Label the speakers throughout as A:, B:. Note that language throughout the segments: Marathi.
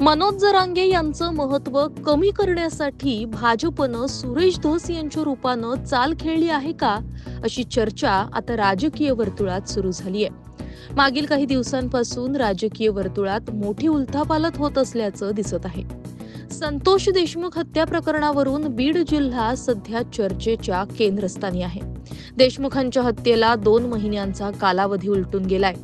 A: मनोज जरांगे यांचं महत्त्व कमी करण्यासाठी भाजपनं सुरेश धस यांच्या रूपानं चाल खेळली आहे का अशी चर्चा आता राजकीय वर्तुळात सुरू झाली आहे. मागील काही दिवसांपासून राजकीय वर्तुळात मोठी उलथापालत होत असल्याचं दिसत आहे. संतोष देशमुख हत्या प्रकरणावरून बीड जिल्हा सध्या चर्चेच्या केंद्रस्थानी आहे. देशमुखांच्या हत्येला दोन महिन्यांचा कालावधी उलटून गेलाय.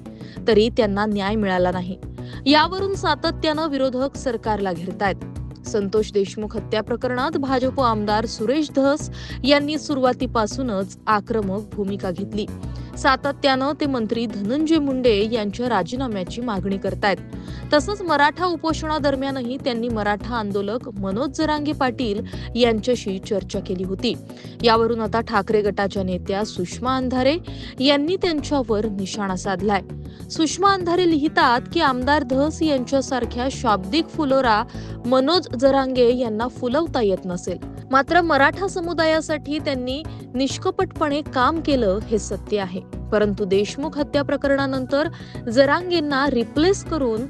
A: तरी त्यांना न्याय मिळाला नाही. यावरून सातत्यानं विरोधक सरकारला घेरतायत. संतोष देशमुख हत्या प्रकरणात भाजप आमदार सुरेश धस यांनी सुरुवातीपासूनच आक्रमक भूमिका घेतली. सातत्यानं ते मंत्री धनंजय मुंडे यांच्या राजीनाम्याची मागणी करतायत. तसंच मराठा उपोषणादरम्यानही त्यांनी मराठा आंदोलक मनोज जरांगे पाटील यांच्याशी चर्चा केली होती. यावरून आता ठाकरे गटाच्या नेत्या सुषमा अंधारे यांनी त्यांच्यावर निशाणा साधलाय. सुषमा अंधारे लिहितात की आमदार धस यांच्यासारख्या शाब्दिक फुलोरा मनोज जरांगे यांना फुलवता येत नसेल. मात्र मराठा समुदायासाठी त्यांनी निष्कपटपणे काम केलं हे सत्य आहे. परंतु देशमुख हत्या प्रकरणानंतर जरांगेंना रिप्लेस करून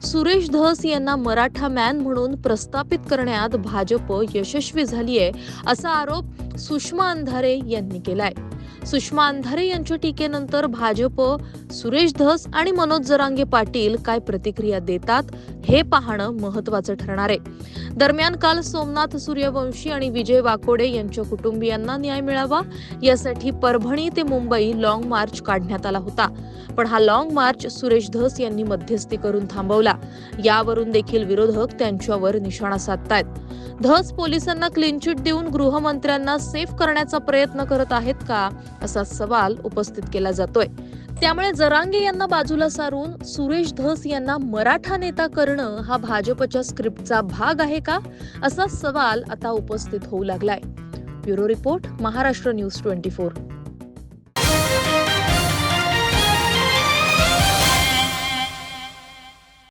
A: सुरेश धस यांना मराठा मॅन म्हणून प्रस्थापित करण्यात भाजप यशस्वी झालीय असा आरोप सुषमा अंधारे यांनी केलाय. सुषमा अंधारे यांच्या टीकेनंतर भाजप सुरेश धस आणि मनोज जरांगे पाटील काय प्रतिक्रिया देतात हे पाहणं महत्वाचं ठरणार आहे. दरम्यान काल सोमनाथ सूर्यवंशी आणि विजय वाकोडे यांच्या कुटुंबियांना न्याय मिळावा यासाठी परभणी ते मुंबई लॉंग मार्च काढण्यात आला होता. पण हा लॉंग मार्च सुरेश धस यांनी मध्यस्थी करून थांबवला. यावरून देखील विरोधक त्यांच्यावर निशाणा साधतायत. धस पोलिसांना क्लीन चिट देऊन गृहमंत्र्यांना सेफ करण्याचा प्रयत्न करत आहेत का असा सवाल उपस्थित केला जातोय. त्यामुळे जरांगे यांना बाजूला सारून सुरेश धस यांना मराठा नेता करणं हा भाजपच्या स्क्रिप्टचा भाग आहे का असा सवाल आता उपस्थित होऊ लागलाय. Bureau report Maharashtra news twenty four.